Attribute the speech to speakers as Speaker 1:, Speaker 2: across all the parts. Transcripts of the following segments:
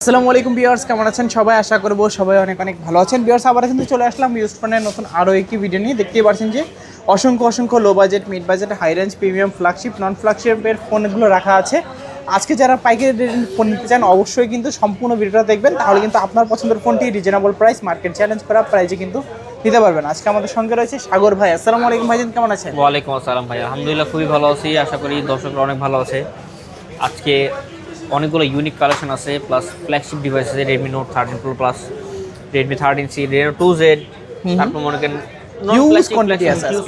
Speaker 1: আসসালামু আলাইকুম বিয়ার্স কেমন আছেন? সবাই আশা করব সবাই অনেক অনেক ভালো আছেন। বিয়ার্স আবার কিন্তু চলে আসলাম ইউজ ফোনের নতুন আরও একটি ভিডিও নিয়ে। দেখতেই পাচ্ছেন যে অসংখ্য অসংখ্য low budget mid budget high range premium flagship non ফ্ল্যাগশিপের ফোনগুলো রাখা আছে। আজকে যারা পাইকারি ফোন নিতে চান, অবশ্যই কিন্তু সম্পূর্ণ ভিডিওটা দেখবেন। তাহলে কিন্তু আপনার পছন্দের ফোনটি রিজনেবল প্রাইস মার্কেট চ্যালেঞ্জ করা প্রাইসে কিন্তু নিতে পারবেন। আজকে আমাদের সঙ্গে রয়েছে সাগর ভাই। আসসালামু আলাইকুম ভাইজান, কেমন আছেন?
Speaker 2: ওয়ালাইকুম আসসালাম ভাই। আলহামদুলিল্লাহ, খুবই ভালো আছি। আশা করি দর্শকরা অনেক ভালো আছে। আজকে অনেকগুলো ইউনিক কালেকশন আছে প্লাস ফ্ল্যাগশিপ ডিভাইস আছে Redmi note thirteen pro plus Redmi thirteen C Redmi two Z তারপর মনে করেন
Speaker 1: আছে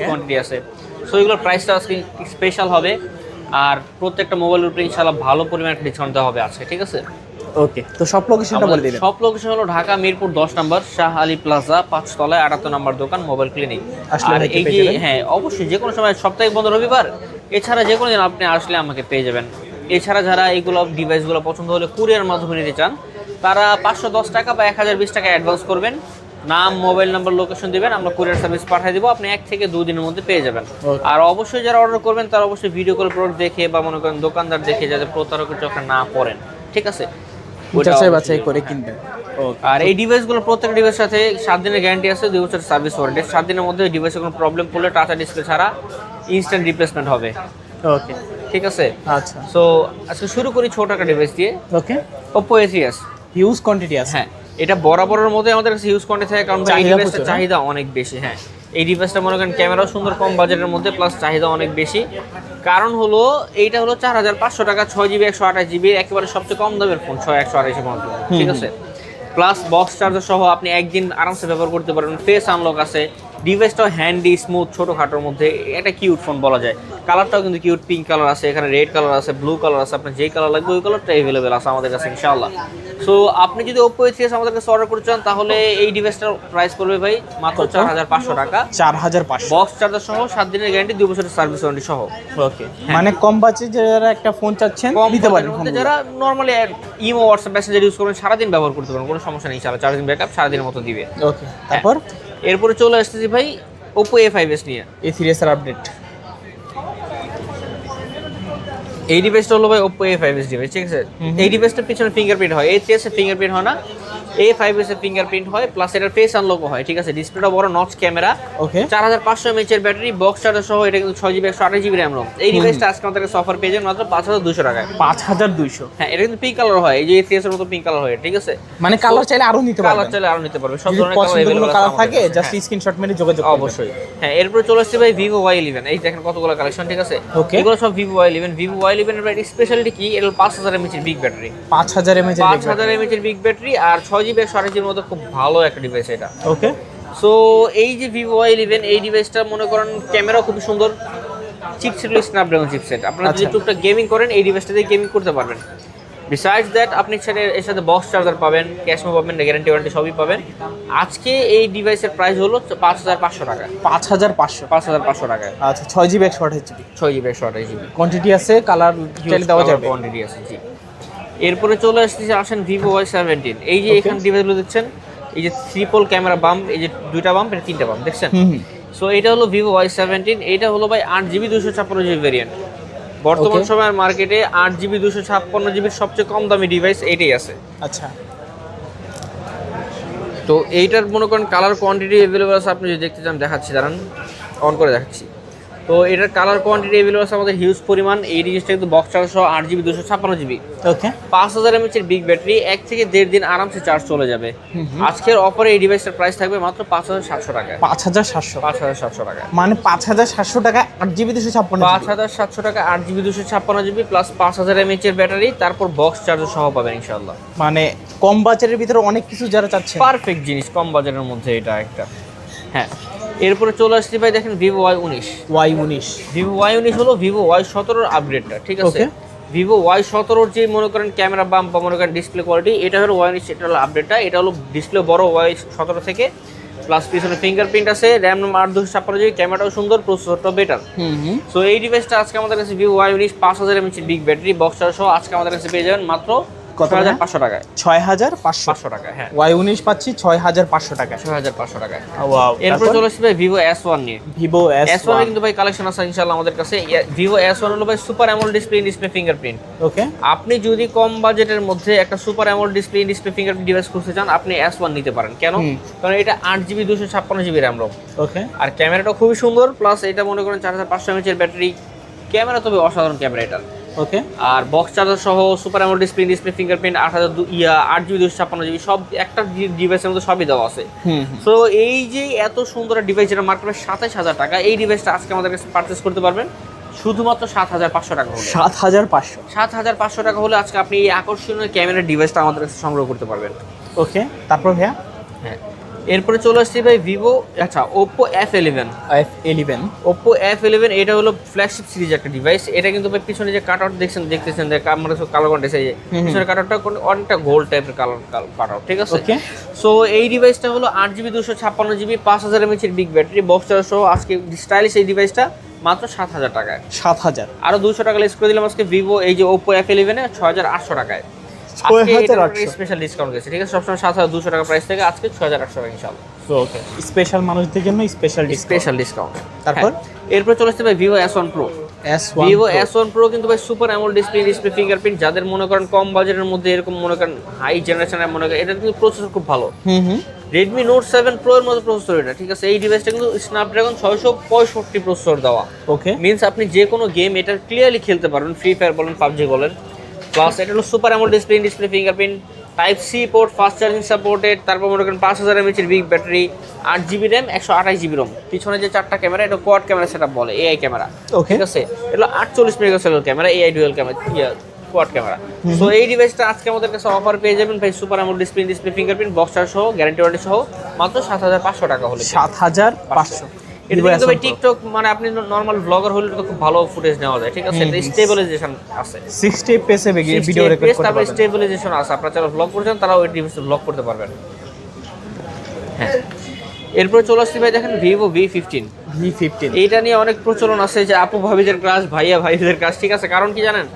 Speaker 2: কোয়ান্টিটি আছে। সো এগুলোর প্রাইসটা আজকে স্পেশাল হবে আর প্রত্যেকটা মোবাইলের উপরে ইনশাআল্লাহ ভালো পরিমাণে ডিসকাউন্ট দেওয়া হবে আজকে ঠিক আছে?
Speaker 1: ওকে তো সব লোকেশনটা বলে দিবেন।
Speaker 2: সব লোকেশন হলো ঢাকা মিরপুর দশ নম্বর শাহ আলী প্লাজা পাঁচতলায় আটাত্তর নম্বর দোকান মোবাইল ক্লিনিক
Speaker 1: আসলে
Speaker 2: আর এই যে হ্যাঁ অবশ্যই যে কোনো সময় সপ্তাহে বন্ধ রবিবার এছাড়া যে কোনো দিন আপনি আসলে আমাকে পেয়ে যাবেন। এছাড়া যারা এইগুলো ডিভাইসগুলো পছন্দ হলে কুরিয়ার মাধ্যমে নিতে চান তারা পাঁচশো দশ টাকা বা এক হাজার বিশ টাকা অ্যাডভান্স করবেন। নাম মোবাইল নাম্বার লোকেশন দিবেন আমরা কুরিয়ার সার্ভিস পাঠিয়ে দিব আপনি এক থেকে দুই দিনের মধ্যে পেয়ে যাবেন। আর অবশ্যই যারা অর্ডার করবেন তারা অবশ্যই ভিডিও কল প্রোডাক্ট দেখে বা মনে করেন দোকানদার দেখে যাতে প্রতারকের চোখে না পড়েন। ঠিক আছে?
Speaker 1: যাচাই বাছাই করে
Speaker 2: হ্যাঁ।
Speaker 1: কিনবেন।
Speaker 2: আর এই ডিভাইসগুলো প্রত্যেক ডিভাইসের সাথে সাত দিনের গ্যারান্টি আছে দুই বছর সার্ভিস ওয়ারেন্টি সাত দিনের মধ্যে ডিভাইসে কোনো প্রবলেম পড়লে টাটা ডিসপ্লে ছাড়া ইনস্ট্যান্ট রিপ্লেসমেন্ট হবে।
Speaker 1: ওকে
Speaker 2: ঠিক আছে?
Speaker 1: আচ্ছা।
Speaker 2: সো আজকে শুরু করি ছোট একটা ডিভাইস দিয়ে।
Speaker 1: Okay
Speaker 2: Oppo ACS
Speaker 1: huge quantity আছে।
Speaker 2: হ্যাঁ এটা বরাবরের মধ্যে আমাদের কাছে ইউজ করতে থাকে কারণ এই ডিভাইসটার
Speaker 1: হ্যাঁ?
Speaker 2: চাহিদা অনেক বেশি হ্যাঁ। এই ডিভাইসটা মনে করেন ক্যামেরাও সুন্দর কম বাজেটের মধ্যে প্লাস চাহিদা অনেক বেশি। কারণ হলো এইটা হলো চার হাজার পাঁচশো টাকা ছয় জিবি একশো আঠাশ জিবি একেবারে সবচেয়ে কম দামের ফোন ছয় একশো আঠাশি পর্যন্ত ঠিক আছে? প্লাস বক্স চার্জার সহ আপনি একদিন আরামসে ব্যবহার করতে পারবেন ফেস আনলক আছে ডিভাইসটাও হ্যান্ডি স্মুথ ছোটোখাটোর মধ্যে একটা কিউট ফোন বলা যায়। কালারটাও কিন্তু কিউট পিঙ্ক কালার আছে এখানে রেড কালার আছে ব্লু কালার আছে আপনার যেই কালার লাগবে ওই কালারটা অ্যাভেলেবেল আছে আমাদের কাছে ইনশাআল্লাহ। সো আপনি যদি ওপো এসিএস আমাদের কাছে অর্ডার করতে চান তাহলে এই ডিভাইসটার প্রাইস পড়বে ভাই মাত্র চার হাজার পাঁচশো টাকা।
Speaker 1: চার হাজার পাঁচশো।
Speaker 2: বক্স চার্জার সহ সাত দিনের গ্যারান্টি দুই বছরের সার্ভিস ওয়ারেন্টি সহ।
Speaker 1: ওকে মানে কম বাজেট যারা একটা ফোন চাচ্ছেন
Speaker 2: কম
Speaker 1: দিতে পারেন
Speaker 2: যারা normally Imo WhatsApp Messenger use করবেন সারাদিন ব্যবহার করতে পারেন কোনো সমস্যা নেই সারা চার্জিং ব্যাকআপ সারাদিনের মতো দিবে।
Speaker 1: ওকে তারপর?
Speaker 2: এরপরে চলে আসতেছি ভাই ওপো এ ফাইভ এস নিয়ে।
Speaker 1: এ থ্রি এস আর আপডেট
Speaker 2: এই ডিভাইসটা হলো ভাই Oppo A five S device ঠিক আছে? এই ডিভাইসটার পিছনে ফিঙ্গারপ্রিন্ট হয়। এই থ্রি এর ফিঙ্গারপ্রিন্ট হয় না। এ ফাইভ এস এর ফিঙ্গারপ্রিন্ট হয় প্লাস এটার ফেস আনলকও হয় ঠিক আছে? ডিসপ্লেটা বড় নচ ক্যামেরা
Speaker 1: ওকে
Speaker 2: চার হাজার পাঁচশো এমএচ এর ব্যাটারি বক্স চার্জার সহ এটা কিন্তু ছয় জিবি একশো আঠাশ জিবি র্যাম রোম এই ডিভাইসটা আজকে আমাদের অফার পেয়ে যাবেন মাত্র পাঁচ হাজার দুশো টাকায়।
Speaker 1: পাঁচ হাজার দুইশো?
Speaker 2: হ্যাঁ এটা কিন্তু পিঙ্ক কালার হয় এই যে এস এর মতো পিঙ্ক কালার হয় ঠিক আছে?
Speaker 1: মানে কালার চাইলে আরও নিতে
Speaker 2: পারবে
Speaker 1: কালার
Speaker 2: চাইলে আরও নিতে পারবে সব ধরনের কালার
Speaker 1: কালার থাকে জাস্ট
Speaker 2: হ্যাঁ,
Speaker 1: স্ক্রিনশট মেরে যোগাযোগ।
Speaker 2: অবশ্যই। হ্যাঁ এরপরে চলে আসছে ভাই ভিভো ওয়াই ইলেভেন এই দেখেন কতগুলো কালেকশন ঠিক আছে. এগুলো সব Vivo Y eleven Vivo Y eleven এর স্পেশালিটি কি? এটা পাঁচ হাজার এমএচ এর বিগ ব্যাটারি
Speaker 1: পাঁচ হাজার এমএচ
Speaker 2: পাঁচ হাজার এমএচ এর বিগ ব্যাটারি আর ছয় জিবি একশো আঠাশ জিবির মধ্যে খুব ভালো একটা ডিভাইস এটা।
Speaker 1: ওকে
Speaker 2: সো এই যে ভিভো ওয়াই ইলেভেন এই ডিভাইসটা মনে করেন ক্যামেরা খুব সুন্দর। চিপসেট হলো স্ন্যাপড্রাগন চিপসেট আপনারা যদি
Speaker 1: আচ্ছা।
Speaker 2: টুকটাক গেমিং করেন এই ডিভাইসটা দিয়ে গেমিং করতে পারবেন। বিসাইডস দ্যাট আপনি সাথে এর সাথে বক্স চার্জার পাবেন ক্যাশমো পাবেন গ্যারান্টি ওয়ারেন্টি সবই পাবেন। আজকে এই ডিভাইসের প্রাইস হলো পাঁচ হাজার পাঁচশো টাকা।
Speaker 1: পাঁচ হাজার পাঁচশো।
Speaker 2: পাঁচ হাজার পাঁচশো টাকায়
Speaker 1: আচ্ছা ছয় জিবি একশো আঠাশ জিবি
Speaker 2: ছয় জিবি একশো আঠাশ জিবি
Speaker 1: কোয়ান্টিটি আছে কালার দেওয়া যাবে।
Speaker 2: কোয়ান্টিটি আছে জি। এরপরে চলে আসতেছে আসেন ভিভো ওয়াই সেভেন্টিন এই যে. এখানে ডিভাইসগুলো দেখছেন এই যে ট্রিপল ক্যামেরা বাম্প এই যে দুইটা বাম্প এটা তিনটা বাম্প দেখছেন? সো এটা হলো ভিভো ওয়াই সেভেন্টিন এটা হলো ভাই আট জিবি দুশো ছাপ্পান্ন জিবি ভেরিয়েন্ট বর্তমান সময়ের মার্কেটে আট জিবি দুশো ছাপ্পান্ন জিবির সবচেয়ে কম দামি ডিভাইস এটাই আছে।
Speaker 1: আচ্ছা।
Speaker 2: তো এইটার মনে করেন কালার কোয়ান্টিটি অ্যাভেলেবল আছে আপনি যদি দেখতে চান দেখাচ্ছি দাঁড়ান অন করে দেখাচ্ছি। তো এটার কালার কোয়ান্টিটি অ্যাভেলেবল আছে আমাদের হিউজ পরিমাণ। এই জিনিসটা কিন্তু বক্স চার্জ সহ আট জিবি দুশো ছাপ্পান্ন জিবি
Speaker 1: ওকে
Speaker 2: পাঁচ হাজার এমএচ এর বিগ ব্যাটারি এক থেকে দেড় দিন আরামসে চার্জ চলে যাবে। আজকের অফারে এই ডিভাইসের প্রাইস থাকবে মাত্র পাঁচ হাজার সাতশো টাকা
Speaker 1: পাঁচ হাজার সাতশো।
Speaker 2: পাঁচ হাজার সাতশো টাকা
Speaker 1: মানে পাঁচ হাজার সাতশো টাকা আট জিবি দুশো ছাপ্পান্ন
Speaker 2: পাঁচ হাজার সাতশো টাকা আট জিবি দুশো ছাপ্পান্ন জিবি প্লাস পাঁচ হাজার এমএচ এর ব্যাটারি তারপর বক্স চার্জার সহ পাবেন ইনশাল্লাহ
Speaker 1: মানে কম বাজারের ভিতরে অনেক কিছু যারা চাচ্ছে।
Speaker 2: পারফেক্ট জিনিস কম বাজারের মধ্যে এটা একটা। হ্যাঁ। এরপরে চলে আসছি ভাই দেখেন ভিভো ওয়াই উনিশ।
Speaker 1: ওয়াই উনিশ।
Speaker 2: ভিভো ওয়াই উনিশ হলো ভিভো ওয়াই সতেরোর আপগ্রেডটা ঠিক আছে? ভিভো ওয়াই সতেরোর যে মনে করেন ক্যামেরা বাম বা মনে করেন ডিসপ্লে কোয়ালিটি এটা হলো ওয়াই উনিশ এটা হলো আপডেটটা এটা হলো ডিসপ্লে বড় ওয়াই সতেরো থেকে প্লাস পিছনে ফিঙ্গারপ্রিন্ট আছে র্যাম নাম আট দুশো ছাপ্পান্ন জিবি ক্যামেরাটাও সুন্দর প্রসেসরটাও বেটার সো এই ডিভাইসটা আজকে আমাদের কাছে ভিভো ওয়াই উনিশ পাঁচ হাজার এমএচ বিগ ব্যাটারি বক্সার সহ আজকে আমাদের কাছে পেয়ে যাবেন মাত্র
Speaker 1: কত
Speaker 2: হাজার পাঁচশো টাকায়।
Speaker 1: ছয় হাজার পাঁচশো।
Speaker 2: পাঁচশো টাকা হ্যাঁ।
Speaker 1: ওয়াই উনিশ পাচ্ছি ছয় হাজার পাঁচশো টাকায়।
Speaker 2: ছয় হাজার পাঁচশো টাকায়। এরপর চলে আসছে ভাই ভিভো এস ওয়ান নিয়ে
Speaker 1: ভিভো এস
Speaker 2: এস কিন্তু ভাই কালেকশন আছে ইনশাল্লাহ আমাদের কাছে। ভিভো এস ওয়ান হলো ভাই super AMOLED display display fingerprint
Speaker 1: okay.
Speaker 2: আপনি যদি কম বাজেটের মধ্যে একটা super AMOLED display display fingerprint device খুঁজতে চান আপনি এস ওয়ান নিতে পারেন। কেন? কারণ এটা আট জিবি দুশো ছাপ্পান্ন জিবি র্যাম রোম
Speaker 1: ওকে।
Speaker 2: আর ক্যামেরাটা খুবই সুন্দর প্লাস এটা মনে করেন চার হাজার পাঁচশো এমএচের ব্যাটারি ক্যামেরা তবে অসাধারণ ক্যামেরা এটা।
Speaker 1: ওকে
Speaker 2: আর বক্স চার্জার সহ super AMOLED display display fingerprint আট হাজার ইয়া আট জিবি দুশো ছাপ্পান্ন জিবি সব একটা ডিভাইসের মধ্যে সবই দেওয়া আছে।
Speaker 1: হুম
Speaker 2: তো এই যে এত সুন্দর ডিভাইস যেটা মার্কেটে সাতাশ হাজার টাকা এই ডিভাইসটা আজকে আমাদের কাছে পারচেস করতে পারবেন। শুধুমাত্র সাত হাজার পাঁচশো টাকা হলে।
Speaker 1: সাত হাজার পাঁচশো।
Speaker 2: সাত হাজার পাঁচশো টাকা হলে আজকে আপনি এই আকর্ষণীয় ক্যামেরার ডিভাইসটা আমাদের কাছে সংগ্রহ করতে পারবেন।
Speaker 1: ওকে তারপর ভাইয়া?
Speaker 2: হ্যাঁ। এরপরে চলে আসছি ভাই ভিভো আচ্ছা Oppo F eleven
Speaker 1: F eleven
Speaker 2: Oppo F eleven এটা হলো ফ্ল্যাগশিপ সিরিজ একটা ডিভাইস এটা কিন্তু ভাই পিছনে যে কাট আউট দেখছেন দেখতেছেন আমরা সব কালো কন্টেস এই। পিছনে কাট আউটটা অনেকটা গোল্ড টাইপের কালার কাট আউট ঠিক আছে? সো এই ডিভাইসটা হলো আট জিবি দুশো ছাপ্পান্ন জিবি পাঁচ হাজার এমএচের বিগ ব্যাটারি বক্স চার্জ সহ আজকে স্টাইলিশ এই ডিভাইসটা মাত্র সাত হাজার টাকায়।
Speaker 1: সাত হাজার।
Speaker 2: আরও দুশো টাকা লেস করে দিলাম আজকে ভিভো এই যে ওপো এফ ইলেভেনে ছয় হাজার আটশো টাকায়। স্পেশাল ডিসকাউন্ট গেছে ঠিক আছে? সবসময় সাত হাজার দুশো টাকা প্রাইস থেকে আজকে ছয় হাজার আটশো টাকা ইনশাল্লাহ
Speaker 1: ওকে স্পেশাল মানুষদের জন্য স্পেশাল
Speaker 2: স্পেশাল ডিসকাউন্ট
Speaker 1: তারপর?
Speaker 2: এরপর চলে আসছে ভাই Vivo S one pro Vivo S one pro কিন্তু ভাই super AMOLED display display fingerprint যাদের মনে করেন কম বাজেটের মধ্যে এরকম মনে করেন হাই জেনারেশনের মনে করেন এটা কিন্তু প্রসেসর খুব ভালো।
Speaker 1: হুম হুম।
Speaker 2: রেডমি নোট সেভেন প্রো এর মতো প্রসেসর এটা ঠিক আছে? এই ডিভাইসটা কিন্তু স্ন্যাপড্রাগন ছয়শো পঁয়ষট্টি প্রসেসর দেওয়া।
Speaker 1: ওকে
Speaker 2: মিনস আপনি যে কোনো গেম এটা ক্লিয়ারলি খেলতে পারবেন ফ্রি ফায়ার বলেন পাবজি বলেন। প্লাস এটা হলো super AMOLED display display fingerprint type C port fast charging supported তারপর মনে করেন পাঁচ হাজার এমএচের বিগ ব্যাটারি আট জিবি র্যাম একশো আঠাশ জিবি রোম পিছনে যে চারটা ক্যামেরা এটা কোয়াড ক্যামেরা সেট বলে এআই ক্যামেরা ঠিক আছে? এটা আটচল্লিশ মেগাপিক্সেলের camera AI dual camera quad camera so এই ডিভাইসটা আজকে আমাদের কাছে অফার পেয়ে যাবেন ভাই super AMOLED display display fingerprint boxer সহ গ্যারান্টি ওয়ারেন্টি সহ মাত্র সাত হাজার পাঁচশো টাকা হলে।
Speaker 1: সাত হাজার পাঁচশো।
Speaker 2: এটা কিন্তু ভাই টিকটক মানে আপনি নর্মাল ব্লগার হলে তো খুব ভালো ফুটেজ নেওয়া যায় ঠিক আছে? এটা স্টেবিলাইজেশন আছে।
Speaker 1: ভিডিও রেকর্ড করতে পারবেন।
Speaker 2: স্টেবিলাইজেশন আছে। আপনারা যারা ব্লগ করছেন তারা ওই ডিভাইসে ব্লগ করতে পারবেন। হ্যাঁ। এরপর চলে আসছি ভাই দেখেন Vivo V fifteen
Speaker 1: V fifteen
Speaker 2: এইটা নিয়ে অনেক প্রচলন আছে যে আপু ভাবিদের ক্লাস ভাইয়া ভাইদের ক্লাস ঠিক আছে? কারণ কি জানেন?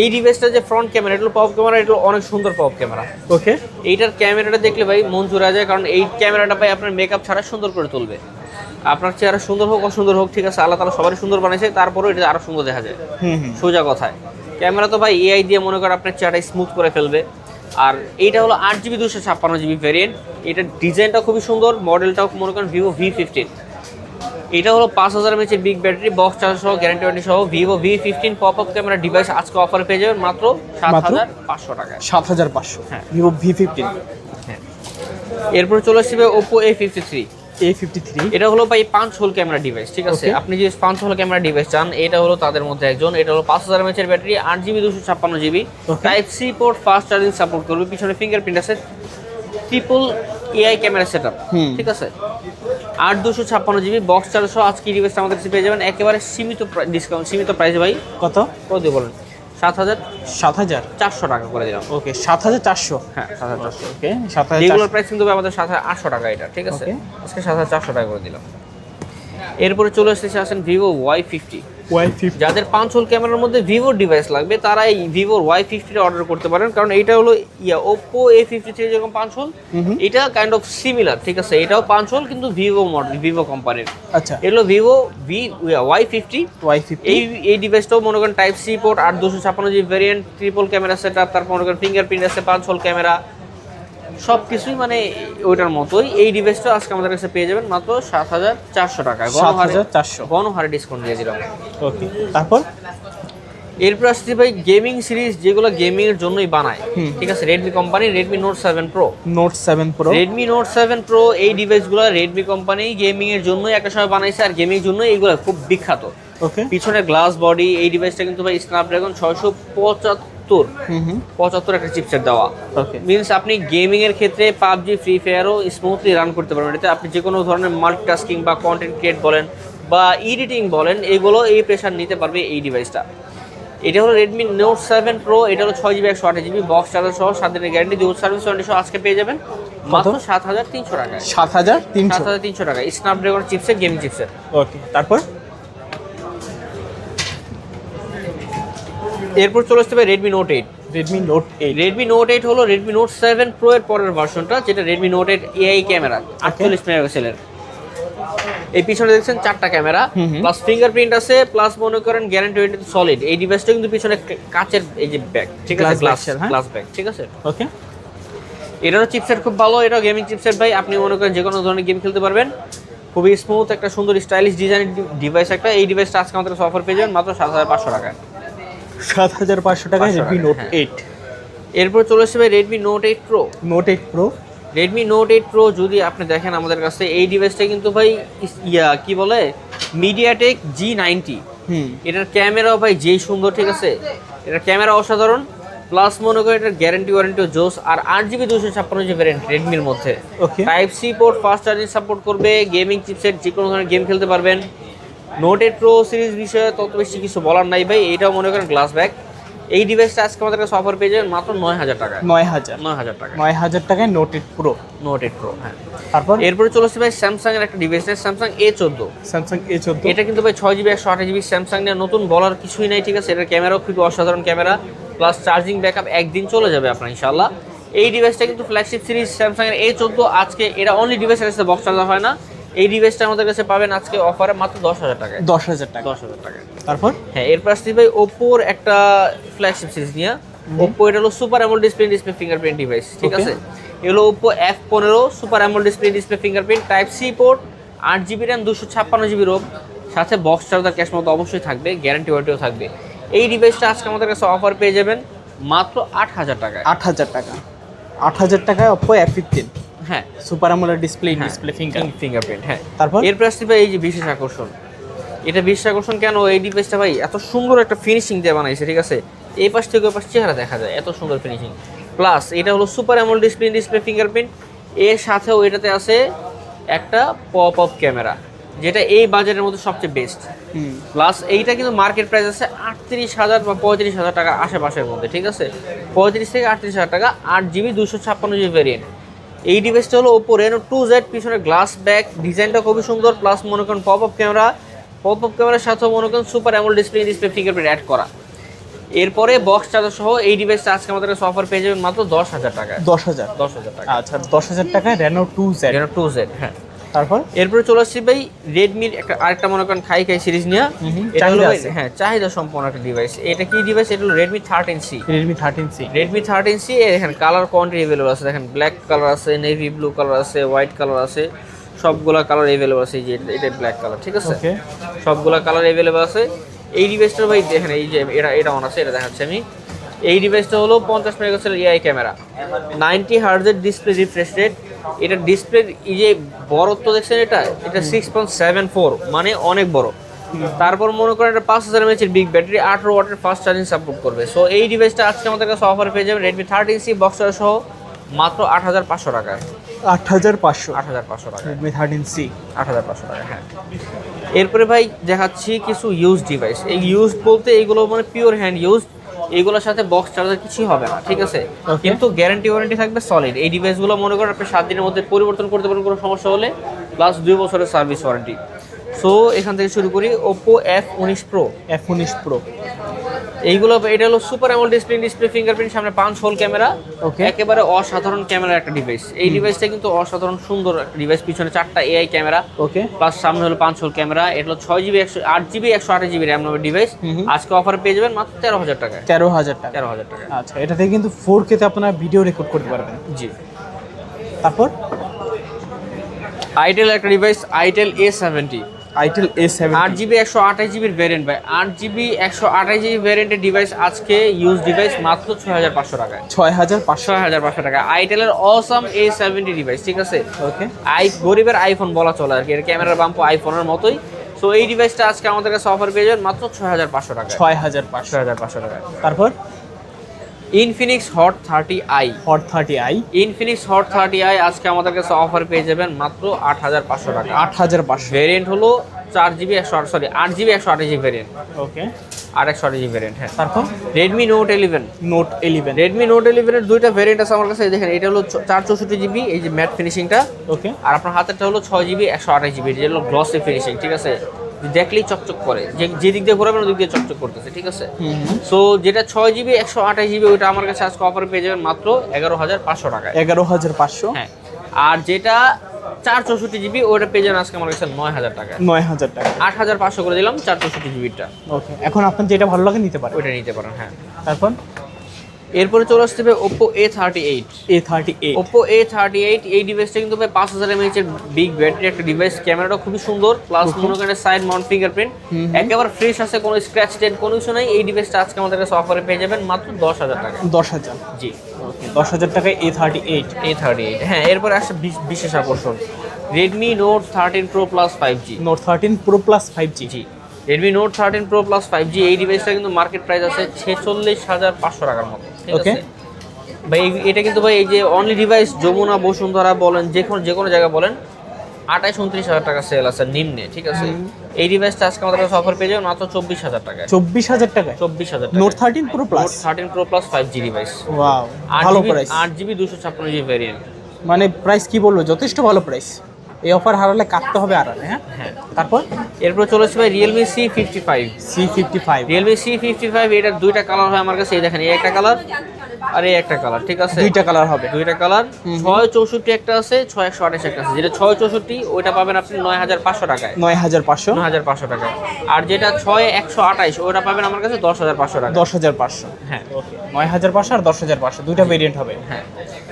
Speaker 2: এই ডিভাইসটা যে ফ্রন্ট ক্যামেরা এটা পপ ক্যামেরা এটা অনেক সুন্দর পপ ক্যামেরা
Speaker 1: ওকে
Speaker 2: এইটার ক্যামেরাটা দেখলে ভাই মন জুড়ে যায় কারণ এই ক্যামেরাটা ভাই আপনার মেকআপ ছাড়া সুন্দর করে তুলবে। আপনার চেহারা সুন্দর হোক অসুন্দর হোক ঠিক আছে আল্লাহ তালা সবারই সুন্দর বানিয়েছে তারপরেও এটা আরও সুন্দর দেখা যায়। সোজা কথায়। ক্যামেরা তো ভাই এআই দিয়ে মনে করেন আপনার চেহারা স্মুথ করে ফেলবে। আর এইটা হলো আট জিবি দুশো ছাপ্পান্ন জিবি ভ্যারিয়েন্ট এটার ডিজাইনটা খুবই সুন্দর মডেলটাও মনে করেন ভিভো ভি ফিফটিন এটা হলো পাঁচ হাজার এমএচের বিগ ব্যাটারি বক্স চার্জ সহ গ্যারান্টি ওয়ারেন্টি সহ Vivo V fifteen pop up camera device আজকে অফার পেয়ে যাবেন মাত্র সাত হাজার পাঁচশো টাকায়।
Speaker 1: সাত হাজার পাঁচশো।
Speaker 2: হ্যাঁ।
Speaker 1: ভিভো ভি ফিফটিন
Speaker 2: হ্যাঁ। এরপর চলে আসবে Oppo A fifty three
Speaker 1: A fifty three
Speaker 2: এটা হলো ভাই পাঁচ হোল ক্যামেরা ডিভাইস ঠিক আছে? আপনি যে পাঁচ হোল ক্যামেরা ডিভাইস চান এটা হলো তাদের মধ্যে একজন এটা হলো পাঁচ হাজার এমএচের ব্যাটারি আট জিবি দুশো ছাপ্পান্ন GB. Type C port fast charging support করবে পিছনে ফিঙ্গারপ্রিন্ট আছে। Triple AI camera set. ঠিক আছে? আট দুশো ছাপ্পান্ন জিবি বক্স সহ আজকে ডিভাইসটা আমাদের কাছে পেয়ে যাবেন। একেবারে সীমিত ডিসকাউন্ট সীমিত প্রাইস ভাই।
Speaker 1: কত?
Speaker 2: কত দিয়ে বলেন? সাত হাজার
Speaker 1: সাত হাজার
Speaker 2: চারশো টাকা করে দিলাম।
Speaker 1: ওকে সাত হাজার চারশো?
Speaker 2: হ্যাঁ সাত হাজার চারশো।
Speaker 1: ওকে সাত হাজার
Speaker 2: রেগুলার প্রাইস কিন্তু আমাদের সাত হাজার আটশো টাকা এটা ঠিক আছে? আজকে সাত হাজার চারশো টাকা করে দিলাম। এরপরে চলে এসেছে আসেন ভিভো ওয়াই ফিফটি যাদের পাঁচ হোল ক্যামেরার মধ্যে ভিভোর ডিভাইস লাগবে তারা এই ভিভোর ওয়াই ফিফটিটা অর্ডার করতে পারেন। কারণ এটা হলো ইয়া ওপো এ ফিফটি থ্রি যেরকম পাঁচ হোল। এটা কাইন্ড অফ সিমিলার ঠিক আছে? এটাও পাঁচ হোল কিন্তু ভিভো মডেল ভিভো কোম্পানির
Speaker 1: আচ্ছা।
Speaker 2: এগুলো Vivo V Y fifty
Speaker 1: Y fifty
Speaker 2: এই এই ডিভাইসটাও মনে করেন টাইপ সি পোর্ট আট দুশো ছাপান্ন G variant triple camera set up তারপর মনে করেন ফিঙ্গারপ্রিন্ট আছে পাঁচ হোল ক্যামেরা। সব কিছুই মানে ওইটার মতোই। এই ডিভাইসটা আজকে আমাদের কাছে পেয়ে যাবেন মাত্র সাত হাজার চারশো
Speaker 1: সাত
Speaker 2: গণহারে
Speaker 1: চারশো।
Speaker 2: গণহারে ডিসকাউন্ট দিয়ে দিলাম।
Speaker 1: ওকে তারপর?
Speaker 2: এরপর আসছে ভাই গেমিং সিরিজ যেগুলো গেমিং এর জন্যই বানায়। ঠিক আছে Redmi company Redmi note seven pro
Speaker 1: note seven pro
Speaker 2: Redmi note seven pro এই ডিভাইসগুলো রেডমি কোম্পানি গেমিং এর জন্যই একটা সময় বানাইছে আর গেমিং এর জন্য এইগুলো খুব বিখ্যাত।
Speaker 1: ওকে।
Speaker 2: পিছনে গ্লাস বডি এই ডিভাইসটা কিন্তু ভাই স্ন্যাপড্রাগন ছয়শো পঁচাত্তর পঁচাত্তর একটা চিপসেট দেওয়া। মিনস আপনি গেমিং এর ক্ষেত্রে পাবজি ফ্রি ফায়ারও স্মুথলি রান করতে পারবেন। এতে আপনি যে কোনো ধরনের মাল্টিটাস্কিং বা কন্টেন্ট ক্রিয়েট বলেন বা এডিটিং বলেন এগুলো এই প্রেশার নিতে পারবে এই ডিভাইসটা এটা হলো রেডমি নোট সেভেন প্রো এটা হলো ছয় জিবি একশো আঠাশ জিবি বক্স চার্জার সহ সাত দিনের গ্যারান্টি দুই সার্ভিস ওয়ারেন্টি সহ আজকে পেয়ে যাবেন মাত্র সাত হাজার তিনশো টাকায়।
Speaker 1: সাত হাজার
Speaker 2: সাত
Speaker 1: তিনশো
Speaker 2: হাজার তিনশো টাকায়। Snapdragon chipset gaming chipset
Speaker 1: okay তারপর?
Speaker 2: এরপর চলে আসতে পারে Redmi note eight
Speaker 1: Redmi note eight
Speaker 2: Redmi note eight হলো রেডমি নোট সেভেন প্রো এর পরের ভার্সনটা যেটা Redmi note eight AI camera আটচল্লিশ মেগাপিক্সেলের। এই পিছনে দেখছেন চারটা ক্যামেরা। প্লাস ফিঙ্গারপ্রিন্ট আছে প্লাস মনে করেন গ্যারান্টি ওয়ারেন্টি সলিড এই ডিভাইসটা কিন্তু পিছনে কাচের এই যে ব্যাগ ঠিক আছে? গ্লাস? গ্লাস ব্যাগ ঠিক আছে?
Speaker 1: ওকে
Speaker 2: এটারও চিপসেট খুব ভালো এটা গেমিং চিপসেট ভাই। আপনি মনে করেন যে কোনো ধরনের গেম খেলতে পারবেন। খুবই স্মুথ একটা সুন্দর স্টাইলিশ ডিজাইনের ডিভাইস একটা। এই ডিভাইসটা আজকে আমাদের অফার পেয়ে যাবেন মাত্র সাত হাজার পাঁচশো টাকায়।
Speaker 1: সাত হাজার পাঁচশো টাকায়
Speaker 2: 500
Speaker 1: রেডমি নোট। এইট
Speaker 2: এরপর চলে আসছে ভাই Redmi note eight pro
Speaker 1: note eight pro
Speaker 2: Redmi note eight pro যদি আপনি দেখেন আমাদের কাছে এই ডিভাইসটা কিন্তু ভাই ইয়া কি বলে? MediaTek G ninety
Speaker 1: hmm.
Speaker 2: এটার ক্যামেরাও ভাই যেই সুন্দর ঠিক আছে? এটার ক্যামেরা অসাধারণ। প্লাস মনে করেন এটার গ্যারান্টি ওয়ারেন্টিও জোস। আর আট জিবি দুশো ছাপ্পান্ন জিবি ভ্যারিয়েন্ট রেডমির মধ্যে।
Speaker 1: Okay
Speaker 2: type C port fast charging support করবে গেমিং চিপসেট যে কোনো ধরনের গেম খেলতে পারবেন। নোট এইট প্রো সিরিজ বিষয়ে তত বেশি কিছু বলার নাই ভাই এইটাও মনে করেন গ্লাস ব্যাগ এই ডিভাইসটা আজকে আমাদের কাছে অফার পেয়ে যাবেন মাত্র নয় হাজার টাকায়।
Speaker 1: নয় হাজার।
Speaker 2: নয় হাজার টাকা
Speaker 1: নয় হাজার টাকায় note eight pro
Speaker 2: note eight pro হ্যাঁ।
Speaker 1: তারপর?
Speaker 2: এরপরে চলে আসছে ভাই স্যামসাং এর একটা ডিভাইস স্যামসাং এ চোদ্দ।
Speaker 1: স্যামসাং এ চোদ্দ।
Speaker 2: এটা কিন্তু ভাই ছয় জিবি একশো আঠাশ জিবি স্যামসাং নিয়ে নতুন বলার কিছুই নাই ঠিক আছে? এটার ক্যামেরাও খুবই অসাধারণ ক্যামেরা প্লাস চার্জিং ব্যাকআপ একদিন চলে যাবে আপনার ইনশাল্লাহ এই ডিভাইসটা কিন্তু ফ্ল্যাগশিপ সিরিজ স্যামসাং এর এ চোদ্দ। আজকে এটা অনলি ডিভাইসের বক্স চার্জার হয় না। এই ডিভাইসটা আমাদের কাছে পাবেন আজকে অফারে মাত্র দশ হাজার টাকায়।
Speaker 1: দশ হাজার টাকা।
Speaker 2: দশ হাজার টাকায়।
Speaker 1: তারপর?
Speaker 2: হ্যাঁ এরপর আসছি ভাই ওপ্পোর একটা ফ্ল্যাগশিপ সিরিজ নিয়ে। ওপ্পো এটা হলো super AMOLED display display fingerprint device ঠিক আছে? এগুলো ওপ্পো এফ পনেরো super AMOLED display display fingerprint type C port আট জিবি র্যাম দুশো ছাপ্পান্ন জিবি রোম সাথে বক্স চার্জার ক্যাশ মতো অবশ্যই থাকবে গ্যারান্টি ওয়ারেন্টিও থাকবে। এই ডিভাইসটা আজকে আমাদের কাছে অফার পেয়ে যাবেন মাত্র আট হাজার টাকায়।
Speaker 1: আট হাজার টাকা। আট হাজার টাকায় অপো এফ ফিফটিন
Speaker 2: হ্যাঁ।
Speaker 1: Super AMOLED display display finger
Speaker 2: fingerprint হ্যাঁ।
Speaker 1: তারপর?
Speaker 2: এরপর আসছে ভাই এই যে বিশেষ আকর্ষণ। এটা বিশেষ আকর্ষণ কেন? এই ডিভাইসটা ভাই এত সুন্দর একটা ফিনিশিং দিয়ে বানাইছে ঠিক আছে? এই পাশ থেকে ওই পাশ চেহারা দেখা যায় এত সুন্দর ফিনিশিং প্লাস এটা হলো super AMOLED display display fingerprint এর সাথেও এটাতে আছে একটা পপ আপ ক্যামেরা যেটা এই বাজারের মধ্যে সবচেয়ে বেস্ট
Speaker 1: হুম।
Speaker 2: প্লাস এইটা কিন্তু মার্কেট প্রাইস আছে আটত্রিশ হাজার বা পঁয়ত্রিশ হাজার টাকা আশেপাশের মধ্যে ঠিক আছে? পঁয়ত্রিশ থেকে আটত্রিশ হাজার টাকা আট জিবি দুশো ছাপ্পান্ন জিবি ভ্যারিয়েন্ট এই ডিভাইসটা হলো ওপো রেনো টু জেড পিছনে গ্লাস ব্যাক ডিজাইনটা খুবই সুন্দর প্লাস মনে করেন pop up camera pop up ক্যামেরার সাথেও মনে করেন super AMOLED display display fingerprint add করা। এরপরে বক্স চার্জার সহ এই ডিভাইসটা আজকে আমাদের কাছে অফার পেয়ে যাবেন মাত্র দশ হাজার টাকা
Speaker 1: দশ হাজার।
Speaker 2: দশ হাজার টাকা
Speaker 1: আচ্ছা দশ হাজার টাকা Reno two Z
Speaker 2: Reno two Z হ্যাঁ।
Speaker 1: তারপর?
Speaker 2: এরপরে চলে আসছি ভাই রেডমির একটা আরেকটা মনে করেন খাই খাই সিরিজ নিয়ে। এটা হলো হ্যাঁ চাহিদা সম্পন্ন একটা ডিভাইস এটা কি ডিভাইস এটা হলো Redmi thirteen C
Speaker 1: Redmi thirteen C
Speaker 2: Redmi thirteen C দেখেন কালার কোয়ান্টিটি অ্যাভেলেবল আছে। দেখেন ব্ল্যাক কালার আছে নেভি ব্লু কালার আছে হোয়াইট কালার আছে। সবগুলা কালার অ্যাভেলেবল আছে এই যে এটা- এটা ব্ল্যাক কালার ঠিক আছে? সবগুলা কালার অ্যাভেলেবল আছে। এই ডিভাইসটা ভাই দেখেন এই যে এটা এটা অন আছে এটা দেখাচ্ছি আমি। এই ডিভাইসটা হলো পঞ্চাশ মেগাপিক্সেল এআই ক্যামেরা নাইনটি হার্জের ডিসপ্লে রিফ্রেশ রেট এটা ডিসপ্লে এই যে বড়ত্ব দেখছেন এটা? এটা সিক্স পয়েন্ট সেভেন ফোর মানে অনেক বড়। তারপর মনে করেন এটা পাঁচ হাজার এমএচের বিগ ব্যাটারি আঠারো ওয়াটের ফাস্ট চার্জিং সাপোর্ট করবে। সো এই ডিভাইসটা আজকে আমাদের কাছে অফার পেয়ে যাবেন রেডমি থার্টিন সি বক্সার সহ মাত্র আট হাজার পাঁচশো টাকায়।
Speaker 1: আট হাজার পাঁচশো।
Speaker 2: আট হাজার পাঁচশো টাকা
Speaker 1: রেডমি থার্টিন সি
Speaker 2: আট হাজার পাঁচশো টাকা হ্যাঁ। এরপরে ভাই দেখাচ্ছি কিছু ইউজ ডিভাইস এই ইউজ বলতে এইগুলো মানে পিওর হ্যান্ড ইউজ এইগুলোর সাথে বক্স চার্জার কিছুই হবে না ঠিক আছে? কিন্তু গ্যারান্টি ওয়ারেন্টি থাকবে সলিড এই ডিভাইসগুলো মনে করেন আপনি সাত দিনের মধ্যে পরিবর্তন করতে পারেন কোনো সমস্যা হলে প্লাস দুই বছরের সার্ভিস ওয়ারেন্টি সো এখান থেকে শুরু করি ওপো এফ উনিশ প্রো
Speaker 1: এফ উনিশ প্রো
Speaker 2: এইগুলো এটা হলো super AMOLED display display fingerprint সামনে পাঁচ হোল ক্যামেরা. একেবারে অসাধারণ ক্যামেরার একটা ডিভাইস এই ডিভাইসটা কিন্তু অসাধারণ সুন্দর ডিভাইস পিছনে চারটা এআই ক্যামেরা
Speaker 1: ওকে
Speaker 2: প্লাস সামনে হলো পাঁচ হোল ক্যামেরা এটা হলো ছয় জিবি একশো আট জিবি একশো আঠাশ জিবি র্যাম নামের ডিভাইস। আজকে অফার পেয়ে যাবেন মাত্র তেরো হাজার টাকা
Speaker 1: তেরো হাজার টাকা।
Speaker 2: তেরো হাজার টাকা
Speaker 1: আচ্ছা এটা থেকে কিন্তু ফোর কেতে আপনারা ভিডিও রেকর্ড করতে পারবেন।
Speaker 2: জি।
Speaker 1: তারপর?
Speaker 2: আইটেল একটা device itel A seventy
Speaker 1: itel A seven
Speaker 2: আট জিবি একশো আঠাশ জিবির ভ্যারিয়েন্ট ভাই। আট জিবি একশো আঠাশ জিবি ভ্যারিয়েন্টের ডিভাইস আজকে ইউজ ডিভাইস মাত্র ছয় হাজার পাঁচশো টাকায়।
Speaker 1: ছয় হাজার পাঁচশো।
Speaker 2: ছয় হাজার পাঁচশো টাকা। আইটেলের অসাম এ সেভেন্টি ডিভাইস ঠিক আছে?
Speaker 1: ওকে
Speaker 2: আই গরিবের আইফোন বলা চলে আর কি। এর ক্যামেরার বাম্প আইফোনের মতোই। তো এই ডিভাইসটা আজকে আমাদের কাছে অফার পেয়ে যাবেন মাত্র ছয় হাজার পাঁচশো টাকা
Speaker 1: ছয় হাজার পাঁচশো।
Speaker 2: হাজার পাঁচশো টাকা
Speaker 1: তারপর?
Speaker 2: Infinix hot thirty i
Speaker 1: hot thirty i
Speaker 2: Infinix hot thirty i আজকে আমাদের কাছে অফার পেয়ে যাবেন মাত্র আট হাজার পাঁচশো টাকা।
Speaker 1: আট হাজার পাঁচশো।
Speaker 2: ভেরিয়েন্ট হলো চার জিবি একশো আট সরি আট জিবি একশো আঠাশ জিবি ভেরিয়েন্ট
Speaker 1: ওকে।
Speaker 2: আর একশো আঠাশ জিবি ভেরিয়েন্ট হ্যাঁ।
Speaker 1: তারপর?
Speaker 2: Redmi note eleven
Speaker 1: note eleven
Speaker 2: Redmi note ইলেভেনের দুইটা ভেরিয়েন্ট আছে আমার কাছে দেখেন এটা হলো চার চৌষট্টি জিবি এই যে ম্যাট ফিনিশিংটা
Speaker 1: ওকে।
Speaker 2: আর আপনার হাতেরটা হলো ছয় জিবি একশো আঠাশ জিবি যেটা হলো গ্লসি ফিনিশিং ঠিক আছে? দেখলেই চকচক করে। যে যে দিক দিয়ে ঘোরাবেন ওই দিক দিয়ে চকচক করতেছে ঠিক আছে? সো যেটা ছয় জিবি একশো আঠাশ জিবি ওইটা আমার কাছে আজকে অফারে পেয়ে যাবেন মাত্র এগারো হাজার পাঁচশো টাকা
Speaker 1: এগারো হাজার পাঁচশো?
Speaker 2: হ্যাঁ। আর যেটা চার চৌষট্টি জিবি ওটা পেয়ে যাবেন আজকে আমার কাছে নয় হাজার টাকা
Speaker 1: নয় হাজার টাকা।
Speaker 2: আট হাজার পাঁচশো করে দিলাম চার চৌষট্টি জিবিটা
Speaker 1: ওকে এখন আপনার যেটা ভালো লাগে নিতে পারেন।
Speaker 2: ওইটা নিতে পারেন হ্যাঁ।
Speaker 1: তারপর?
Speaker 2: এরপরে চলে আসতে হবে Oppo A thirty eight
Speaker 1: A thirty eight
Speaker 2: Oppo A thirty eight এই ডিভাইসটা কিন্তু ভাই পাঁচ হাজার এমএইচ এর বিগ ব্যাটারি একটা ডিভাইস ক্যামেরাটা খুবই সুন্দর প্লাস মনে করেন সাইড মাউন্ট ফিঙ্গারপ্রিন্ট। একেবারে ফ্রেশ আছে কোনো স্ক্র্যাচ টেন কোনো কিছু নাই। এই ডিভাইসটা আজকে আমাদের কাছে অফারে পেয়ে যাবেন মাত্র দশ হাজার টাকা।
Speaker 1: দশ হাজার।
Speaker 2: জি।
Speaker 1: দশ হাজার টাকায় A thirty eight
Speaker 2: A thirty eight হ্যাঁ এরপরে আসছে বিশেষ আকর্ষণ। Redmi note thirteen pro plus five G
Speaker 1: note thirteen pro plus five G
Speaker 2: জি। Redmi note thirteen pro plus five G এই ডিভাইসটা কিন্তু মার্কেট প্রাইস আছে ছেচল্লিশ হাজার পাঁচশো টাকার মতো।
Speaker 1: Okay.
Speaker 2: ভাই এটা কিন্তু ভাই এই যে অনলি ডিভাইস যমুনা বসুন্ধরা বলেন যে কোনো যে কোনো জায়গায় বলেন আঠাইশ উনত্রিশ হাজার টাকা সেল আছে নিম্নে ঠিক আছে? এই ডিভাইসটা আজকে আমাদের কাছে অফার পেয়ে যাবে মাত্র চব্বিশ হাজার টাকায়।
Speaker 1: চব্বিশ হাজার টাকা
Speaker 2: চব্বিশ হাজার
Speaker 1: note thirteen pro plus
Speaker 2: note thirteen pro plus five G device
Speaker 1: ভালো প্রাইস
Speaker 2: আট জিবি দুশো ছাপ্পান্ন জিবি ভ্যারিয়েন্ট
Speaker 1: মানে প্রাইস কি বলব? যথেষ্ট ভালো প্রাইস এই অফার হারালে কাটতে হবে আর হ্যাঁ?
Speaker 2: হ্যাঁ।
Speaker 1: তারপর?
Speaker 2: এরপর চলে চলেছে ভাই Realme C fifty five
Speaker 1: C fifty five
Speaker 2: Realme C fifty five এটার দুইটা কালার হয় আমার কাছে এই দেখেন এই একটা কালার আর এই একটা কালার ঠিক আছে?
Speaker 1: দুইটা কালার হবে।
Speaker 2: দুইটা কালার ছয় চৌষট্টি একটা আছে ছয় একশো আঠাশ একটা আছে। যেটা ছয় চৌষট্টি ওইটা পাবেন আপনি নয় হাজার পাঁচশো টাকায়।
Speaker 1: নয় হাজার পাঁচশো?
Speaker 2: নয় হাজার পাঁচশো টাকায়। আর যেটা ছয় একশো আঠাইশ ওটা পাবেন আমার কাছে দশ হাজার পাঁচশো টাকা
Speaker 1: দশ হাজার পাঁচশো।
Speaker 2: হ্যাঁ।
Speaker 1: ওকে নয় হাজার পাঁচশো আর দশ হাজার পাঁচশো দুইটা ভেরিয়েন্ট হবে।
Speaker 2: হ্যাঁ।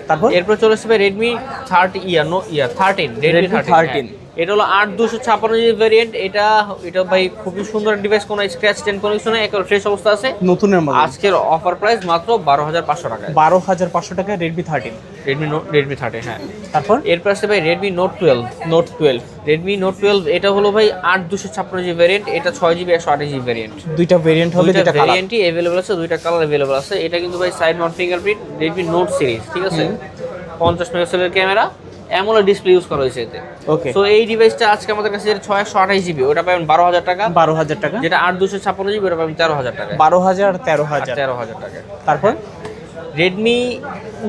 Speaker 1: তারপর?
Speaker 2: এরপর চলে আসবে Redmi thirty yeah no yeah thirteen Redmi thirteen
Speaker 1: 13
Speaker 2: এটা হলো আট দুশো ছাপ্পান্ন জিবি ভ্যারিয়েন্ট এটা এটা ভাই খুবই সুন্দর ডিভাইস কোনো স্ক্র্যাচ টেন কোনো কিছু নেই একেবারে ফ্রেশ অবস্থা আছে।
Speaker 1: নতুনের মধ্যে।
Speaker 2: আজকের অফার প্রাইস মাত্র বারো হাজার পাঁচশো টাকা।
Speaker 1: বারো হাজার পাঁচশো টাকা Redmi thirteen
Speaker 2: Redmi note Redmi thirteen হ্যাঁ।
Speaker 1: তারপর?
Speaker 2: এরপর আসছে ভাই Redmi note twelve
Speaker 1: note twelve
Speaker 2: Redmi note twelve এটা হলো ভাই আট দুশো ছাপ্পান্ন জিবি ভ্যারিয়েন্ট এটা ছয় জিবি একশো আঠাশ জিবি ভ্যারিয়েন্ট
Speaker 1: দুইটা ভেরিয়েন্ট হবে
Speaker 2: দুইটা ভ্যারিয়েন্টই অ্যাভেলেবল আছে দুইটা কালার অ্যাভেলেবল আছে। এটা কিন্তু ভাই side mount fingerprint Redmi note series ঠিক আছে? পঞ্চাশ মেগাপিক্সেলের ক্যামেরা অ্যামোলেড ডিসপ্লে ইউজ করা হয়েছে এতে।
Speaker 1: ওকে
Speaker 2: তো এই ডিভাইসটা আজকে আমাদের কাছে যেটা ছয় একশো আঠাশ জিবি ওটা পাবেন বারো হাজার টাকা।
Speaker 1: বারো হাজার টাকা।
Speaker 2: যেটা আট দুশো ছাপ্পান্ন জিবি ওটা পাবেন তেরো হাজার টাকা।
Speaker 1: বারো হাজার তেরো হাজার।
Speaker 2: তেরো হাজার টাকা।
Speaker 1: তারপর?
Speaker 2: Redmi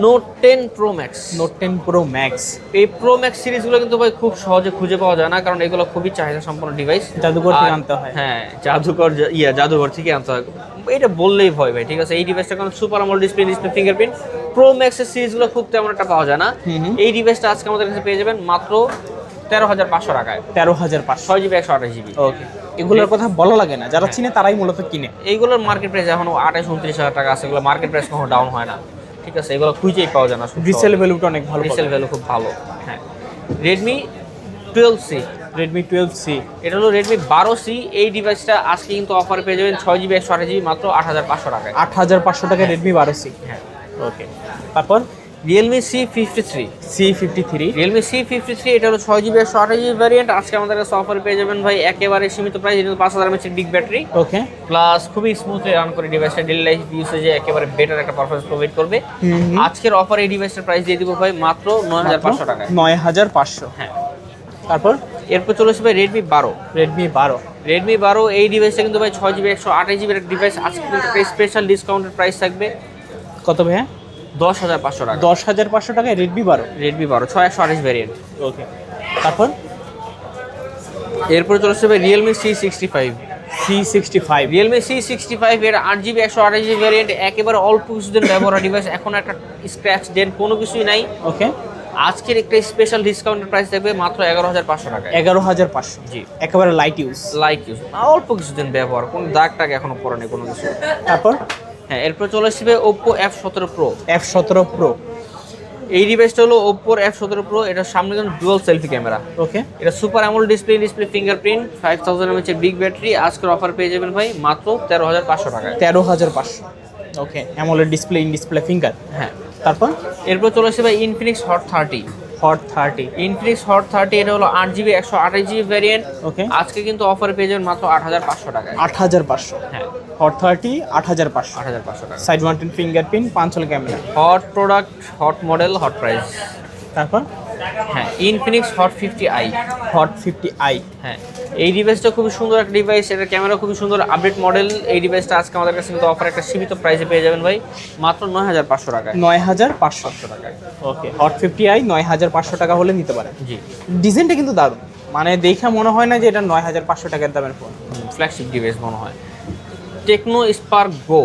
Speaker 2: note ten pro max
Speaker 1: note ten pro max
Speaker 2: এই প্রো ম্যাক্স সিরিজগুলো কিন্তু ভাই খুব সহজে খুঁজে পাওয়া যায় না কারণ এগুলো খুবই চাহিদা সম্পন্ন ডিভাইস
Speaker 1: জাদুঘর থেকে আনতে হয়।
Speaker 2: হ্যাঁ জাদুঘর ইয়া জাদুঘর থেকে আনতে হয়। এটা বললেই ভয় ভাই ঠিক আছে? এই ডিভাইসটা কারণ সুপার আমল ডিসপ্লে ডিসপ্লে ফিঙ্গারপ্রিন্ট প্রো ম্যাক্সের সিরিজগুলো খুব তেমন একটা পাওয়া যায় না। এই ডিভাইসটা আজকে আমাদের কাছে পেয়ে যাবেন মাত্র তেরো হাজার পাঁচশো টাকায়।
Speaker 1: তেরো হাজার পাঁচশো।
Speaker 2: ছয় জিবি একশো আঠাশ জিবি
Speaker 1: ওকে। এগুলোর কথা বলা লাগে না। যারা চিনে তারাই মূলত কিনে।
Speaker 2: এইগুলোর মার্কেট প্রাইস এখনও আঠাশ উনত্রিশ হাজার টাকা আছে। এগুলো মার্কেট প্রাইস কখনো ডাউন হয় না। ঠিক আছে এগুলো খুঁজেই পাওয়া যায় না
Speaker 1: রিসেল ভ্যালুটা অনেক ভালো
Speaker 2: রিসেল ভ্যালু খুব ভালো। হ্যাঁ। Redmi twelve C
Speaker 1: Redmi twelve C
Speaker 2: এটা হলো রেডমি বারো সি এই ডিভাইসটা আজকে কিন্তু অফারে পেয়ে যাবেন ছয় জিবি একশো আঠাশ জিবি মাত্র আট হাজার পাঁচশো টাকায়।
Speaker 1: আট হাজার পাঁচশো টাকা রেডমি বারো সি
Speaker 2: হ্যাঁ।
Speaker 1: ওকে। তারপর?
Speaker 2: Realme C fifty three
Speaker 1: C fifty three
Speaker 2: Realme C fifty three এটা হলো ছয় জিবি একশো আঠাশ জিবি ভ্যারিয়েন্ট আজকে আমাদের কাছে অফার পেয়ে যাবেন ভাই একেবারে সীমিত প্রাইস এটা পাঁচ হাজার এমএচের বিগ ব্যাটারি
Speaker 1: ওকে
Speaker 2: প্লাস খুবই স্মুথলি রান করে ডিভাইসটা ডেলি লাইফ ইউসেজে একেবারে বেটার একটা পারফরমেন্স প্রোভাইড করবে। আজকের অফার এই ডিভাইসের প্রাইস দিয়ে দিব ভাই মাত্র নয় হাজার পাঁচশো টাকায়।
Speaker 1: নয় হাজার পাঁচশো।
Speaker 2: হ্যাঁ।
Speaker 1: তারপর?
Speaker 2: এরপর চলে আসবে রেডমি বারো।
Speaker 1: রেডমি বারো।
Speaker 2: রেডমি বারো এই ডিভাইসটা কিন্তু ভাই ছয় জিবি একশো আঠাশ জিবির ডিভাইস আজকে কিন্তু একটা স্পেশাল ডিসকাউন্টের প্রাইস থাকবে।
Speaker 1: কত ভাইয়া?
Speaker 2: দশ হাজার পাঁচশো টাকা।
Speaker 1: দশ হাজার পাঁচশো টাকায় রেডমি বারো?
Speaker 2: রেডমি বারো ছয় একশো আঠাশ ভ্যারিয়েন্ট
Speaker 1: ওকে। তারপর?
Speaker 2: এরপরে চলে আসবে Realme C sixty five
Speaker 1: C sixty five
Speaker 2: Realme C sixty five এর আট জিবি একশো আঠাশ জিবি ভ্যারিয়েন্ট একেবারে অল্প কিছুদিন ব্যবহার ডিভাইস এখন একটা স্ক্র্যাচ ডেন কোনো কিছুই নাই।
Speaker 1: ওকে।
Speaker 2: আজকের একটা স্পেশাল ডিসকাউন্টের প্রাইস থাকবে মাত্র এগারো হাজার পাঁচশো টাকা
Speaker 1: এগারো হাজার পাঁচশো।
Speaker 2: জি।
Speaker 1: একেবারে লাইট ইউজ
Speaker 2: লাইক ইউজ অল্প কিছুদিন ব্যবহার কোনো দাগ টাগ এখনও পরে নেই কোনো কিছু।
Speaker 1: তারপর?
Speaker 2: হ্যাঁ এরপর চলে আসবে ওপ্পো এফ সতেরো প্রো
Speaker 1: এফ সতেরো প্রো
Speaker 2: এই ডিভাইসটা হলো ওপ্পোর এফ সতেরো প্রো এটার সামনে কিন্তু ডুয়াল সেলফি ক্যামেরা
Speaker 1: ওকে
Speaker 2: এটা super AMOLED display display fingerprint five thousand mAh এর বিগ ব্যাটারি আজকের অফার পেয়ে যাবেন ভাই মাত্র তেরো হাজার পাঁচশো টাকায়।
Speaker 1: তেরো হাজার পাঁচশো। Okay AMOLED display in display finger
Speaker 2: হ্যাঁ।
Speaker 1: তারপর?
Speaker 2: এরপর চলে আসবে ভাই Infinix hot thirty
Speaker 1: hot thirty
Speaker 2: Infinix hot thirty এটা হলো আট জিবি একশো আঠাশ জিবি ভ্যারিয়েন্ট
Speaker 1: ওকে
Speaker 2: আজকে কিন্তু অফার পেয়ে যাবেন মাত্র আট হাজার পাঁচশো টাকা
Speaker 1: আট হাজার পাঁচশো।
Speaker 2: হ্যাঁ।
Speaker 1: হট থার্টি আট হাজার পাঁচশো।
Speaker 2: আট হাজার পাঁচশো টাকা।
Speaker 1: Side mountain fingerprint পাঁচল camera
Speaker 2: hot product hot model hot price
Speaker 1: তারপর?
Speaker 2: হ্যাঁ Infinix hot fifty i
Speaker 1: hot fifty i
Speaker 2: হ্যাঁ এই ডিভাইসটা খুবই সুন্দর একটা ডিভাইস এটার ক্যামেরা খুবই সুন্দর। আপডেট মডেল এই ডিভাইসটা আজকে আমাদের কাছে কিন্তু অফার একটা সীমিত প্রাইসে পেয়ে যাবেন ভাই মাত্র নয় হাজার পাঁচশো টাকায়।
Speaker 1: নয় হাজার পাঁচশো
Speaker 2: টাকায়
Speaker 1: ওকে হট ফিফটি আই নয় হাজার পাঁচশো টাকা হলে নিতে পারেন।
Speaker 2: জি।
Speaker 1: ডিজাইনটা কিন্তু দারুণ। মানে দেখে মনে হয় না যে এটা নয় হাজার পাঁচশো টাকার দামের ফোন
Speaker 2: ফ্ল্যাগশিপ ডিভাইস মনে হয়। টেকনো স্পার্ক গো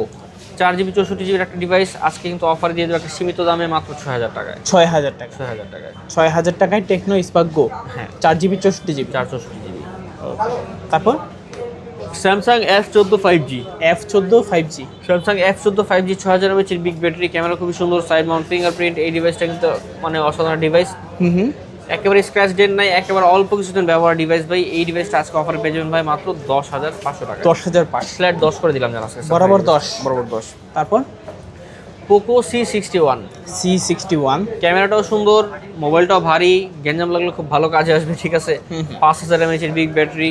Speaker 2: চার জিবি চৌষট্টি জিবির একটা ডিভাইস আজকে কিন্তু অফার দিয়ে দেবে একটা সীমিত দামে মাত্র ছয় হাজার টাকায়।
Speaker 1: ছয় হাজার টাকা।
Speaker 2: ছয় হাজার টাকায়।
Speaker 1: ছয় হাজার টাকায় টেকনো স্পার্ক গো
Speaker 2: হ্যাঁ।
Speaker 1: চার জিবি চৌষট্টি জিবি।
Speaker 2: চার চৌষট্টি জিবি।
Speaker 1: তারপর?
Speaker 2: স্যামসাং এফ চোদ্দ ফাইভ জি
Speaker 1: এফ চোদ্দ ফাইভ জি
Speaker 2: স্যামসাং এফ চোদ্দ ফাইভ জি ছয় হাজার এমএচের বিগ ব্যাটারি ক্যামেরা খুবই সুন্দর সাইড মাউন্ট ফিঙ্গারপ্রিন্ট এই ডিভাইসটা কিন্তু মানে অসাধারণ ডিভাইস
Speaker 1: হুম হুম।
Speaker 2: একেবারে স্ক্র্যাচ ডেট নাই একেবারে অল্প কিছুদিন ব্যবহার ডিভাইস ভাই এই ডিভাইসটা আজকে অফার পেয়ে যাবেন ভাই মাত্র দশ হাজার পাঁচশো টাকা।
Speaker 1: দশ হাজার পাঁচশো।
Speaker 2: ফ্ল্যাট দশ করে দিলাম জানা
Speaker 1: বরাবর দশ।
Speaker 2: বরাবর দশ।
Speaker 1: তারপর?
Speaker 2: Poco C sixty one
Speaker 1: C sixty one
Speaker 2: ক্যামেরাটাও সুন্দর মোবাইলটাও ভারী গ্যাঞ্জাম লাগলে খুব ভালো কাজে আসবে ঠিক আছে? পাঁচ হাজার এমএচের বিগ ব্যাটারি.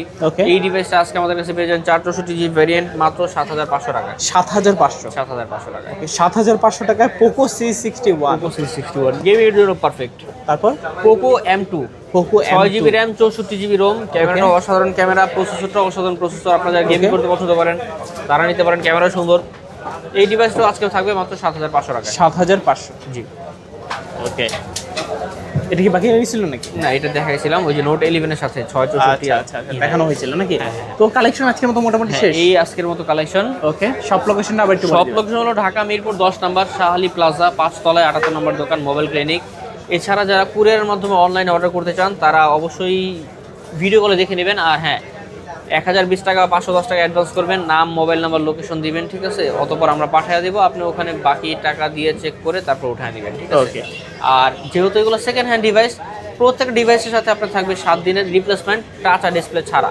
Speaker 2: এই ডিভাইসটা আজকে আমাদের কাছে পেয়ে যাবেন চার চৌষট্টি জি ভ্যারিয়েন্ট মাত্র সাত হাজার পাঁচশো টাকা
Speaker 1: সাত হাজার পাঁচশো।
Speaker 2: সাত হাজার পাঁচশো টাকা
Speaker 1: সাত হাজার পাঁচশো টাকায় Poco C sixty one
Speaker 2: Poco C sixty one gaming এর জন্য পারফেক্ট
Speaker 1: তারপর
Speaker 2: পোকো এম টু
Speaker 1: পোকো
Speaker 2: ছয় জিবি র্যাম চৌষট্টি জিবি রোম ক্যামেরাটা অসাধারণ। ক্যামেরা প্রসেসরটা অসাধারণ। প্রসেসর আপনারা গেমিং. করতে পছন্দ করেন তারা নিতে পারেন। ক্যামেরা সুন্দর। এই ডিভাইসটাও আজকে থাকবে মাত্র সাত হাজার পাঁচশো টাকা
Speaker 1: সাত হাজার পাঁচশো।
Speaker 2: জি।
Speaker 1: ওকে। এটা কি বাকি ছিল নাকি?
Speaker 2: না এটা দেখাইছিলাম ওই যে নোট ইলেভেনের সাথে ছয় চৌষট্টি
Speaker 1: আচ্ছা আচ্ছা আচ্ছা, দেখানো হয়েছিল নাকি? তো কালেকশন আজকের মতো মোটামুটি
Speaker 2: হ্যাঁ,
Speaker 1: শেষ?
Speaker 2: এই আজকের মতো কালেকশন
Speaker 1: ওকে সব লোকেশনটা আবার একটু বলে
Speaker 2: সব লোকেশন হলো ঢাকা মিরপুর দশ নাম্বার শাহালি প্লাজা পাঁচতলায় আটাত্তর নম্বর দোকান মোবাইল ক্লিনিক এছাড়া যারা কুরিয়ারের মাধ্যমে অনলাইনে অর্ডার করতে চান তারা অবশ্যই ভিডিও কলে দেখে নেবেন। আর হ্যাঁ এক হাজার বিশ টাকা পাঁচশো দশ টাকা অ্যাডভান্স করবেন। নাম মোবাইল নাম্বার লোকেশন দিবেন ঠিক আছে? অতপর আমরা পাঠিয়ে দেবো। আপনি ওখানে বাকি টাকা দিয়ে চেক করে তারপর উঠায় নেবেন ঠিক আছে. আর যেহেতু এগুলো সেকেন্ড হ্যান্ড ডিভাইস প্রত্যেক ডিভাইসের সাথে আপনার থাকবে সাত দিনের রিপ্লেসমেন্ট টাচ আর ডিসপ্লে ছাড়া।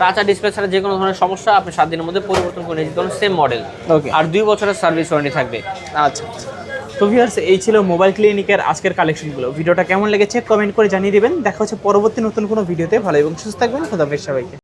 Speaker 2: টাচ আর ডিসপ্লে ছাড়া যে কোনো ধরনের সমস্যা আপনি সাত দিনের মধ্যে পরিবর্তন করে নিতে পারেন সেম মডেল
Speaker 1: ওকে
Speaker 2: আর দুই বছরের সার্ভিস ওয়ারেন্টি থাকবে।
Speaker 1: আচ্ছা আচ্ছা। তো ভিউয়ার্স এই ছিল মোবাইল ক্লিনিকের আজকের কালেকশনগুলো ভিডিওটা কেমন লেগেছে কমেন্ট করে জানিয়ে দেবেন। দেখা হচ্ছে পরবর্তী নতুন কোনো ভিডিওতে ভালো এবং সুস্থ থাকবেন। খোদা হাফেজ সবাইকে।